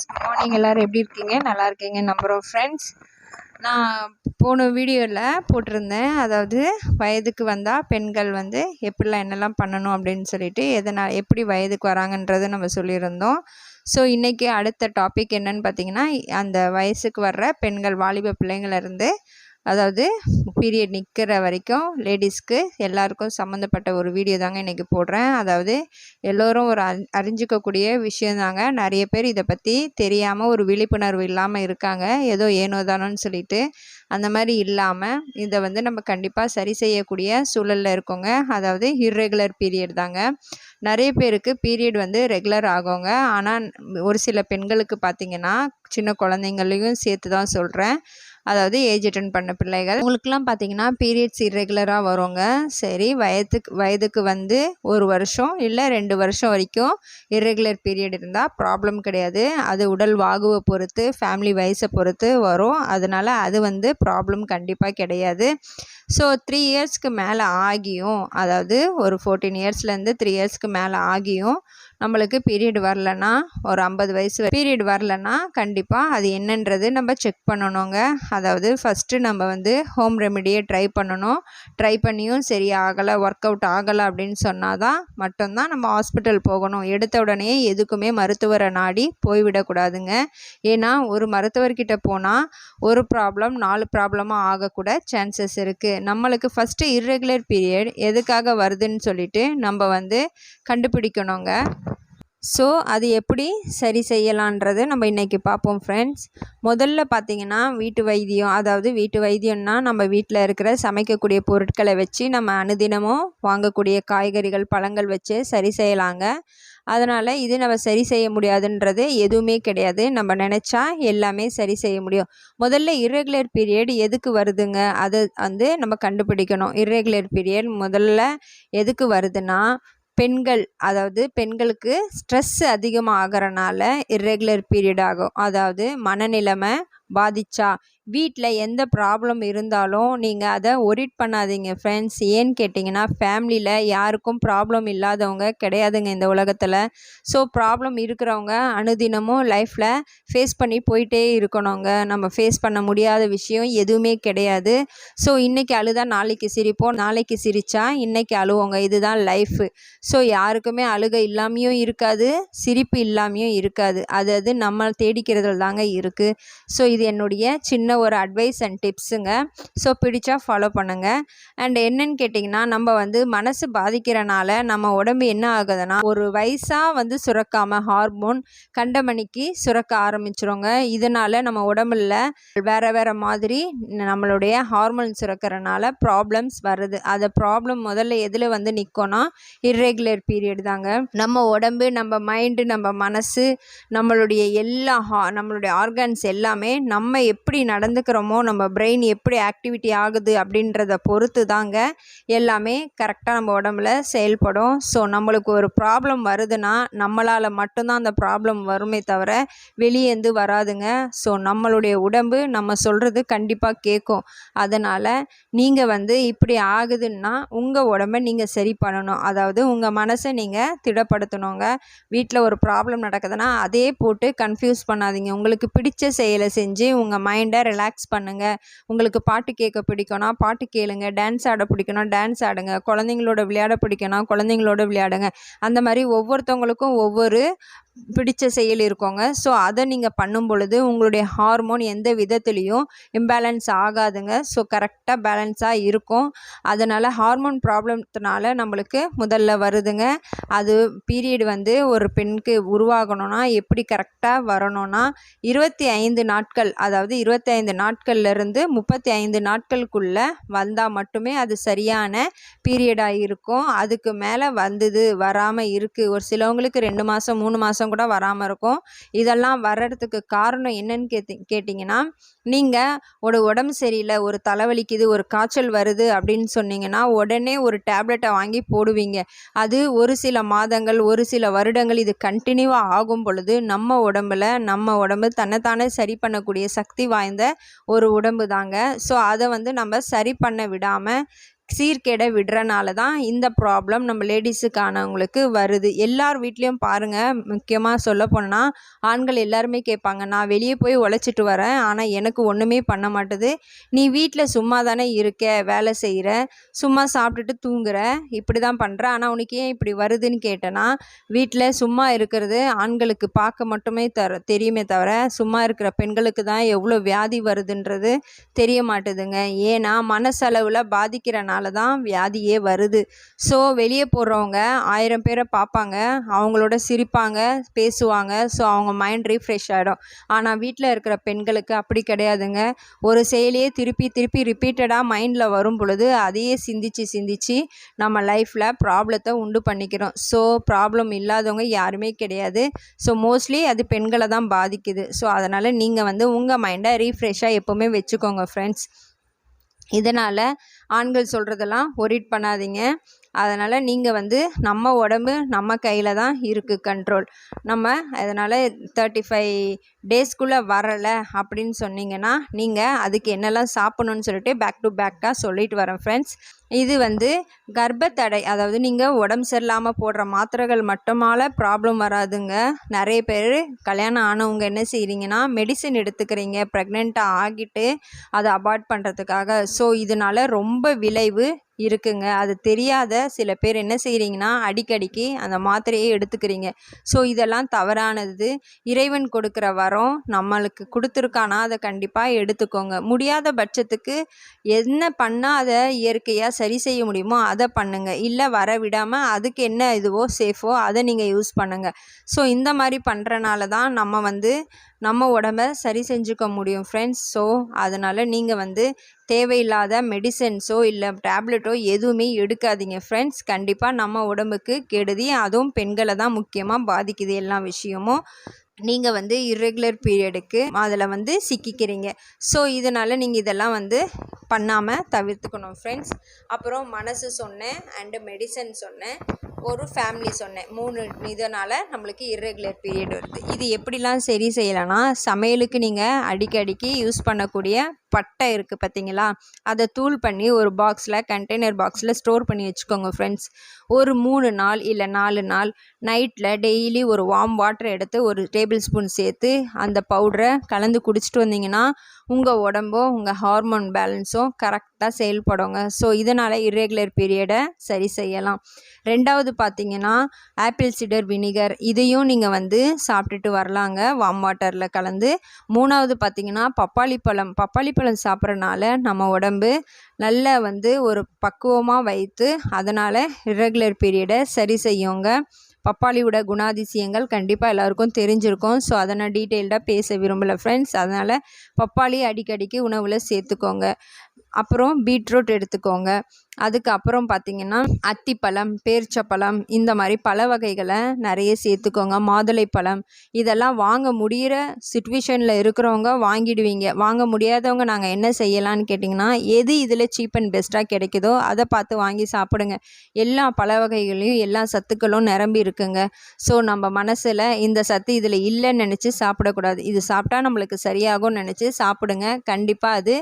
Friends good morning எல்லோரும் எப்படி இருக்கீங்க? நல்லா இருக்கீங்க. நம்புகிறோம் ஃப்ரெண்ட்ஸ் நான் போன வீடியோவில் போட்டிருந்தேன். அதாவது வயதுக்கு வந்தால் பெண்கள் வந்து எப்படிலாம் என்னெல்லாம் பண்ணணும் அப்படின்னு சொல்லிட்டு எதனால் எப்படி வயதுக்கு வராங்கன்றதை நம்ம சொல்லியிருந்தோம். ஸோ இன்றைக்கி அடுத்த டாபிக் என்னன்னு பார்த்தீங்கன்னா அந்த வயசுக்கு வர்ற பெண்கள் வாலிப பிள்ளைங்கள்லேருந்து அதாவது பீரியட் நிற்கிற வரைக்கும் லேடிஸ்க்கு எல்லாருக்கும் சம்மந்தப்பட்ட ஒரு வீடியோ தாங்க இன்றைக்கி போடுறேன். அதாவது எல்லோரும் ஒரு அறி அறிஞ்சிக்கக்கூடிய விஷயந்தாங்க நிறைய பேர் இதை பற்றி தெரியாமல் ஒரு விழிப்புணர்வு இல்லாமல் இருக்காங்க. ஏதோ ஏனோ தானோன்னு சொல்லிட்டு அந்த மாதிரி இல்லாமல் இதை வந்து நம்ம கண்டிப்பாக சரி செய்யக்கூடிய சூழலில் இருக்கோங்க. அதாவது இர்ரெகுலர் பீரியட் தாங்க. நிறைய பேருக்கு பீரியட் வந்து ரெகுலர் ஆகுங்க. ஆனால் ஒரு சில பெண்களுக்கு பார்த்திங்கன்னா சின்ன குழந்தைங்களையும் சேர்த்து தான் சொல்கிறேன் அதாவது ஏஜ் அட்டன் பண்ண பிள்ளைகள். உங்களுக்குலாம் பார்த்தீங்கன்னா பீரியட்ஸ் இரெகுலராக வருங்க. சரி வயதுக்கு வயதுக்கு வந்து ஒரு வருஷம் இல்லை ரெண்டு வருஷம் வரைக்கும் இரெகுலர் பீரியட் இருந்தால் ப்ராப்ளம் கிடையாது. அது உடல் வாகுவை பொறுத்து ஃபேமிலி வயசை பொறுத்து வரும். அதனால் அது வந்து ப்ராப்ளம் கண்டிப்பாக கிடையாது. ஸோ த்ரீ இயர்ஸ்க்கு மேலே ஆகியும் அதாவது ஒரு ஃபோர்டீன் இயர்ஸ்லேருந்து த்ரீ இயர்ஸ்க்கு மேலே ஆகியும் நம்மளுக்கு பீரியட் வரலன்னா ஒரு ஐம்பது வயசு பீரியட் வரலன்னா கண்டிப்பாக அது என்னன்றது நம்ம செக் பண்ணணுங்க. அதாவது ஃபஸ்ட்டு நம்ம வந்து ஹோம் ரெமெடியை ட்ரை பண்ணணும். ட்ரை பண்ணியும் சரி ஆகலை ஒர்க் அவுட் ஆகலை அப்படின்னு சொன்னால் தான் மட்டும்தான் நம்ம ஹாஸ்பிட்டல் போகணும். எடுத்த உடனே எதுக்குமே மருத்துவரை நாடி போய்விடக்கூடாதுங்க. ஏன்னா ஒரு மருத்துவர்கிட்ட போனால் ஒரு ப்ராப்ளம் நாலு ப்ராப்ளமாக ஆகக்கூட சான்சஸ் இருக்குது நம்மளுக்கு ஃபஸ்ட்டு இர்ரெகுலர் பீரியட் எதுக்காக வருதுன்னு சொல்லிட்டு நம்ம வந்து கண்டுபிடிக்கணுங்க. ஸோ அது எப்படி சரி செய்யலான்றது நம்ம இன்றைக்கி பார்ப்போம் ஃப்ரெண்ட்ஸ் முதல்ல பார்த்திங்கன்னா வீட்டு வைத்தியம் அதாவது வீட்டு வைத்தியம்னா நம்ம வீட்டில் இருக்கிற சமைக்கக்கூடிய பொருட்களை வச்சு நம்ம அனுதினமும் வாங்கக்கூடிய காய்கறிகள் பழங்கள் வச்சு சரி செய்யலாங்க. அதனால் இது நம்ம சரி செய்ய முடியாதுன்றது எதுவுமே கிடையாது. நம்ம நினச்சா எல்லாமே சரி செய்ய முடியும். முதல்ல இர்ரெகுலர் பீரியட் எதுக்கு வருதுங்க? அது வந்து நம்ம கண்டுபிடிக்கணும். இர்ரெகுலர் பீரியட் முதல்ல எதுக்கு வருதுன்னா பெண்கள் அதாவது பெண்களுக்கு ஸ்ட்ரெஸ் அதிகமாக ஆகிறனால இர்ரெகுலர் பீரியட் ஆகும். அதாவது மனநிலைமை பாதிச்சா? வீட்டில் எந்த ப்ராப்ளம் இருந்தாலும் நீங்கள் அதை ஒரிட் பண்ணாதீங்க ஃப்ரெண்ட்ஸ் ஏன்னு கேட்டிங்கன்னா ஃபேமிலியில் யாருக்கும் ப்ராப்ளம் இல்லாதவங்க கிடையாதுங்க இந்த உலகத்தில். ஸோ ப்ராப்ளம் இருக்கிறவங்க அனுதினமும் லைஃப்பில் ஃபேஸ் பண்ணி போயிட்டே இருக்கணுங்க. நம்ம ஃபேஸ் பண்ண முடியாத விஷயம் எதுவுமே கிடையாது. ஸோ இன்றைக்கி அழுதா நாளைக்கு சிரிப்போம். நாளைக்கு சிரித்தா இன்றைக்கி அழுவோங்க. இதுதான் லைஃபு ஸோ யாருக்குமே அழுகை இல்லாமையும் இருக்காது சிரிப்பு இல்லாமையும் இருக்காது. அது அது நம்ம தேடிக்கிறதுல தாங்க இருக்குது ஸோ இது என்னுடைய சின்ன ஒரு அட்வைஸ் அண்ட் டிப்ஸுங்க ஸோ பிடிச்சா ஃபாலோ பண்ணுங்கள் அண்ட் என்னன்னு கேட்டிங்கன்னா நம்ம வந்து மனசு பாதிக்கிறனால நம்ம உடம்பு என்ன ஆகுதுன்னா ஒரு வயசாக வந்து சுரக்காமல் ஹார்மோன் கண்டமணிக்கு சுரக்க ஆரம்பிச்சிருங்க. இதனால் நம்ம உடம்புல வேறு வேறு மாதிரி நம்மளுடைய ஹார்மோன் சுரக்கிறனால ப்ராப்ளம்ஸ் வருது. அந்த ப்ராப்ளம் முதல்ல எதில் வந்து நிற்கோன்னா இர்ரெகுலர் பீரியட் தாங்க. நம்ம உடம்பு நம்ம மைண்டு நம்ம மனசு நம்மளுடைய எல்லா ஹா நம்மளுடைய ஆர்கன்ஸ் எல்லாமே நம்ம எப்படி நடந்துக்கிறோமோ நம்ம பிரெயின் எப்படி ஆக்டிவிட்டி ஆகுது அப்படின்றத பொறுத்து தாங்க எல்லாமே கரெக்டாக நம்ம உடம்புல செயல்படும். ஸோ நம்மளுக்கு ஒரு ப்ராப்ளம் வருதுன்னா நம்மளால் மட்டும்தான் அந்த ப்ராப்ளம் வருமே தவிர வெளியேந்து வராதுங்க. ஸோ நம்மளுடைய உடம்பு நம்ம சொல்கிறது கண்டிப்பாக கேட்கும். அதனால் நீங்கள் வந்து இப்படி ஆகுதுன்னா உங்கள் உடம்பை நீங்கள் சரி பண்ணணும். அதாவது உங்கள் மனசை நீங்கள் திடப்படுத்தணுங்க. வீட்டில் ஒரு ப்ராப்ளம் நடக்குதுன்னா அதே போட்டு கன்ஃபியூஸ் பண்ணாதீங்க. உங்களுக்கு பிடிச்ச செயலை செஞ்சு உங்கள் மைண்டை ரிலாக்ஸ் பண்ணுங்கள் உங்களுக்கு பாட்டு கேட்க பிடிக்கும்னா பாட்டு கேளுங்க. டான்ஸ் ஆட பிடிக்கணும் டான்ஸ் ஆடுங்க. குழந்தைங்களோட விளையாட பிடிக்கும்னா குழந்தைங்களோட விளையாடுங்க. அந்த மாதிரி ஒவ்வொருத்தவங்களுக்கும் ஒவ்வொரு பிடிச்ச செயல் இருக்கோங்க. ஸோ அதை நீங்கள் பண்ணும் பொழுது உங்களுடைய ஹார்மோன் எந்த விதத்துலேயும் இம்பேலன்ஸ் ஆகாதுங்க. ஸோ கரெக்டாக பேலன்ஸாக இருக்கும். அதனால் ஹார்மோன் ப்ராப்ளத்தினால நம்மளுக்கு முதல்ல வருதுங்க. அது பீரியட் வந்து ஒரு பெண்ணுக்கு உருவாகணும்னா எப்படி கரெக்டாக வரணும்னா இருபத்தி ஐந்து நாட்கள் அதாவது இருபத்தி ஐந்து நாட்கள்லேருந்து முப்பத்தி ஐந்து நாட்களுக்குள்ளே வந்தால் மட்டுமே அது சரியான பீரியடாக இருக்கும். அதுக்கு மேலே வந்தது வராமல் இருக்குது ஒரு சிலவங்களுக்கு ரெண்டு மாதம் மூணு மாதம் கூட வராமல் இருக்கும். இதெல்லாம் வர்றதுக்கு காரணம் என்னன்னு கேத்தி கேட்டிங்கன்னா நீங்கள் ஒரு உடம்பு சரியில்லை ஒரு தலைவலிக்குது ஒரு காய்ச்சல் வருது அப்படின்னு சொன்னீங்கன்னா உடனே ஒரு டேப்லெட்டை வாங்கி போடுவீங்க. அது ஒரு சில மாதங்கள் ஒரு சில வருடங்கள் இது கண்டினியூவாக ஆகும் பொழுது நம்ம உடம்புல நம்ம உடம்பு தன்னைத்தானே சரி பண்ணக்கூடிய சக்தி வாய்ந்த ஒரு உடம்பு தாங்க. ஸோ அதை வந்து நம்ம சரி பண்ண விடாமல் சீர்கேடை விடுறனால தான் இந்த ப்ராப்ளம் நம்ம லேடிஸுக்கானவங்களுக்கு வருது. எல்லார் வீட்லேயும் பாருங்கள் முக்கியமாக சொல்ல போனால் ஆண்கள் எல்லாருமே கேட்பாங்க நான் வெளியே போய் உழைச்சிட்டு வரேன் ஆனால் எனக்கு ஒன்றுமே பண்ண மாட்டுது. நீ வீட்டில் சும்மா தானே இருக்க வேலை செய்கிற சும்மா சாப்பிட்டுட்டு தூங்குற இப்படி தான் பண்ணுற ஆனால் உனக்கு ஏன் இப்படி வருதுன்னு கேட்டேன்னா வீட்டில் சும்மா இருக்கிறது ஆண்களுக்கு பார்க்க மட்டுமே தர தெரியுமே தவிர சும்மா இருக்கிற பெண்களுக்கு தான் எவ்வளோ வியாதி வருதுன்றது தெரிய மாட்டுதுங்க. ஏன்னா மனசளவில் பாதிக்கிறனால தான் வியாதியே வருது. ஸோ வெளியே போடுறவங்க ஆயிரம் பேரை பார்ப்பாங்க அவங்களோட சிரிப்பாங்க பேசுவாங்க. ஸோ அவங்க மைண்ட் ரீஃப்ரெஷ் ஆகிடும் ஆனால் வீட்டில் இருக்கிற பெண்களுக்கு அப்படி கிடையாதுங்க. ஒரு செயலியே திருப்பி திருப்பி ரிப்பீட்டடாக மைண்டில் வரும் பொழுது அதையே சிந்திச்சு சிந்திச்சு நம்ம லைஃப்பில் ப்ராப்ளத்தை உண்டு பண்ணிக்கிறோம். ஸோ ப்ராப்ளம் இல்லாதவங்க யாருமே கிடையாது. ஸோ மோஸ்ட்லி அது பெண்களை தான் பாதிக்குது. ஸோ அதனால் நீங்கள் வந்து உங்கள் மைண்டை ரீஃப்ரெஷ்ஷாக எப்போவுமே வச்சுக்கோங்க ஃப்ரெண்ட்ஸ் இதனால் ஆண்கள் சொல்கிறதெல்லாம் ஒரிட் பண்ணாதீங்க. அதனால் நீங்கள் வந்து நம்ம உடம்பு நம்ம கையில் தான் இருக்குது கண்ட்ரோல் நம்ம அதனால் தேர்ட்டி ஃபைவ் டேஸ்க்குள்ளே வரலை அப்படின்னு சொன்னீங்கன்னா நீங்கள் அதுக்கு என்னெல்லாம் சாப்பிட்ணுன்னு சொல்லிட்டு பேக் டு பேக்காக சொல்லிட்டு வரேன் ஃப்ரெண்ட்ஸ் இது வந்து கர்ப்பத்தடை அதாவது நீங்கள் உடம்பு சரியில்லாமல் போடுற மாத்திரைகள் மட்டுமால ப்ராப்ளம் வராதுங்க. நிறைய பேர் கல்யாணம் ஆனவங்க என்ன செய்கிறீங்கன்னா மெடிசன் எடுத்துக்கிறீங்க ப்ரெக்னெண்ட்டாக ஆகிட்டு அதை அபார்ட் பண்ணுறதுக்காக ஸோ இதனால் ரொம்ப விளைவு இருக்குங்க. அது தெரியாத சில பேர் என்ன செய்கிறீங்கன்னா அடிக்கடிக்கு அந்த மாத்திரையை எடுத்துக்கிறீங்க. ஸோ இதெல்லாம் தவறானது. இறைவன் கொடுக்குற வரம் நம்மளுக்கு கொடுத்துருக்கானா அதை கண்டிப்பாக எடுத்துக்கோங்க. முடியாத பட்சத்துக்கு என்ன பண்ணால் அதை இயற்கையாக சரி செய்ய முடியுமோ அதை பண்ணுங்கள் இல்லை வர விடாமல் அதுக்கு என்ன இதுவோ சேஃபோ அதை நீங்கள் யூஸ் பண்ணுங்கள் ஸோ இந்த மாதிரி பண்ணுறனால தான் நம்ம வந்து நம்ம உடம்ப சரி செஞ்சுக்க முடியும் ஃப்ரெண்ட்ஸ் ஸோ அதனால் நீங்கள் வந்து தேவையில்லாத மெடிசன்ஸோ இல்லை டேப்லெட்டோ எதுவுமே எடுக்காதீங்க ஃப்ரெண்ட்ஸ் கண்டிப்பாக நம்ம உடம்புக்கு கெடுதி அதுவும் பெண்களை தான் முக்கியமாக பாதிக்குது எல்லா விஷயமும். நீங்கள் வந்து இர்ரெகுலர் பீரியடுக்கு அதில் வந்து சிக்கிக்கிறீங்க. ஸோ இதனால் நீங்கள் இதெல்லாம் வந்து பண்ணாமல் தவிர்த்துக்கணும் ஃப்ரெண்ட்ஸ் அப்புறம் மனசு சொன்னேன் அண்டு மெடிசன் சொன்னேன். ஒரு ஃபேமிலி சொன்னேன். மூணு இதனால் நம்மளுக்கு இர்ரெகுலர் பீரியட் வருது. இது எப்படிலாம் சரி செய்யலைன்னா சமையலுக்கு நீங்கள் அடிக்கடிக்கு யூஸ் பண்ணக்கூடிய பட்டை இருக்குது பார்த்தீங்களா அதை தூள் பண்ணி ஒரு பாக்ஸில் கண்டெய்னர் பாக்ஸில் ஸ்டோர் பண்ணி வச்சுக்கோங்க ஃப்ரெண்ட்ஸ் ஒரு மூணு நாள் இல்லை நாலு நாள் நைட்டில் டெய்லி ஒரு வார்ம் வாட்டர் எடுத்து ஒரு டேபிள் ஸ்பூன் சேர்த்து அந்த பவுடரை கலந்து குடிச்சிட்டு வந்தீங்கன்னா உங்கள் உடம்போ உங்கள் ஹார்மோன் பேலன்ஸும் கரெக்டாக செயல்படுங்க. ஸோ இதனால் இர்ரெகுலர் பீரியடை சரி செய்யலாம். ரெண்டாவது பார்த்தீங்கன்னா ஆப்பிள் சிடர் வினிகர் இதையும் நீங்கள் வந்து சாப்பிட்டுட்டு வரலாங்க. வார்ம் வாட்டரில் கலந்து. மூணாவது பார்த்தீங்கன்னா பப்பாளி பழம் பப்பாளி பழம் சாப்பிட்றனால நம்ம உடம்பு நல்ல வந்து ஒரு பக்குவமாக வைத்து அதனால் இர்ரெகுலர் பீரியடை சரி செய்யுங்க. பப்பாளியோட குணாதிசயங்கள் கண்டிப்பாக எல்லாருக்கும் தெரிஞ்சிருக்கும். ஸோ அதை நான் டீட்டெயில்டாக பேச விரும்பலை ஃப்ரெண்ட்ஸ் அதனால் பப்பாளி அடிக்கடிக்கு உணவில் சேர்த்துக்கோங்க. அப்புறம் பீட்ரூட் எடுத்துக்கோங்க. அதுக்கப்புறம் பார்த்திங்கன்னா அத்திப்பழம் பேர்ச்சப்பழம் இந்த மாதிரி பழ வகைகளை நிறைய சேர்த்துக்கோங்க. மாதுளை பழம் இதெல்லாம் வாங்க முடிகிற சுச்சுவேஷனில் இருக்கிறவங்க வாங்கிடுவீங்க. வாங்க முடியாதவங்க நாங்கள் என்ன செய்யலான்னு கேட்டிங்கன்னா எது இதில் சீப் அண்ட் பெஸ்ட்டாக கிடைக்குதோ அதை பார்த்து வாங்கி சாப்பிடுங்க. எல்லா பழ வகைகளையும் எல்லா சத்துக்களும் நிரம்பி இருக்குங்க. ஸோ நம்ம மனசில் இந்த சத்து இதில் இல்லைன்னு நினச்சி சாப்பிடக்கூடாது. இது சாப்பிட்டா நம்மளுக்கு சரியாகும்னு நினச்சி சாப்பிடுங்க. கண்டிப்பாக அது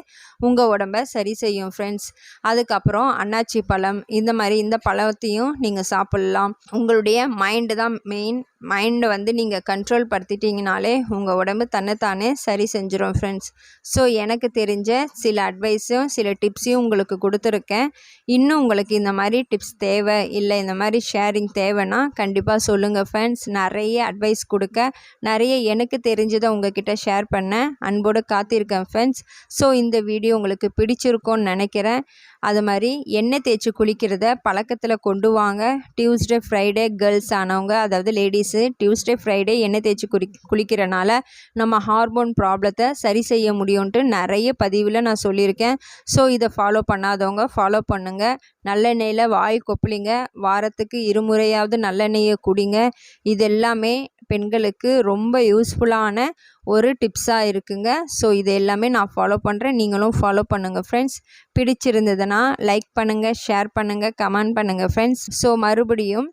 உங்கள் உடம்ப சரி செய்யும் ஃப்ரெண்ட்ஸ் அதுக்கப்புறம் அன்னாச்சி பழம் இந்த மாதிரி இந்த பழத்தையும் நீங்கள் சாப்பிட்லாம். உங்களுடைய மைண்டு தான் மெயின் மைண்டை வந்து நீங்கள் கண்ட்ரோல் படுத்திட்டிங்கனாலே உங்கள் உடம்பு தன்னைத்தானே சரி செஞ்சிடும் ஃப்ரெண்ட்ஸ் ஸோ எனக்கு தெரிஞ்ச சில அட்வைஸும் சில டிப்ஸையும் உங்களுக்கு கொடுத்துருக்கேன். இன்னும் உங்களுக்கு இந்த மாதிரி டிப்ஸ் தேவை இல்லை இந்த மாதிரி ஷேரிங் தேவைன்னா கண்டிப்பாக சொல்லுங்கள் ஃப்ரெண்ட்ஸ் நிறைய அட்வைஸ் கொடுக்க நிறைய எனக்கு தெரிஞ்சதை உங்ககிட்ட ஷேர் பண்ண அன்போடு காத்திருக்கேன் ஃப்ரெண்ட்ஸ் ஸோ இந்த வீடியோ உங்களுக்கு பிடிச்சிருக்கோன்னு நினைக்கிறேன். அது மாதிரி எண்ணெய் தேய்ச்சி குளிக்கிறத பழக்கத்தில் கொண்டு வாங்க. டியூஸ்டே ஃப்ரைடே கேர்ள்ஸ் ஆனவங்க அதாவது லேடிஸ் லேடிஸு டியூஸ்டே ஃப்ரைடே எண்ணெய் தேய்ச்சி குடி குளிக்கிறனால நம்ம ஹார்மோன் ப்ராப்ளத்தை சரி செய்ய முடியும்ன்ட்டு நிறைய பதிவில் நான் சொல்லியிருக்கேன். ஸோ இதை ஃபாலோ பண்ணாதவங்க ஃபாலோ பண்ணுங்கள் நல்லெண்ணெயில் வாய் கொப்பளிங்க. வாரத்துக்கு இருமுறையாவது நல்லெண்ணெயை குடிங்க. இது எல்லாமே பெண்களுக்கு ரொம்ப யூஸ்ஃபுல்லான ஒரு டிப்ஸாக இருக்குங்க. ஸோ இது எல்லாமே நான் ஃபாலோ பண்ணுறேன் நீங்களும் ஃபாலோ பண்ணுங்கள் ஃப்ரெண்ட்ஸ் பிடிச்சிருந்ததுன்னா லைக் பண்ணுங்கள் ஷேர் பண்ணுங்கள் கமெண்ட் பண்ணுங்கள் ஃப்ரெண்ட்ஸ் ஸோ மறுபடியும்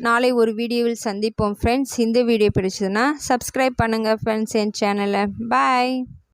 நாளை ஒரு வீடியோவில் சந்திப்போம். ஃப்ரெண்ட்ஸ் இந்த வீடியோ பிடிச்சதுன்னா சப்ஸ்கிரைப் பண்ணுங்கள் ஃப்ரெண்ட்ஸ் என் சேனலை பாய்